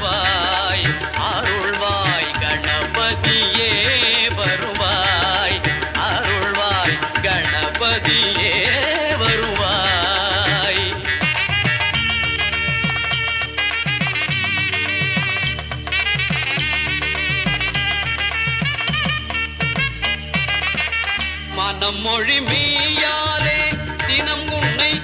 வருவாய். அருள்வாய் கணபதியே வருவாய். அருள்வாய் கணபதியே வருவாய். மனம் மொழி மீயாலே தினம் உன்னை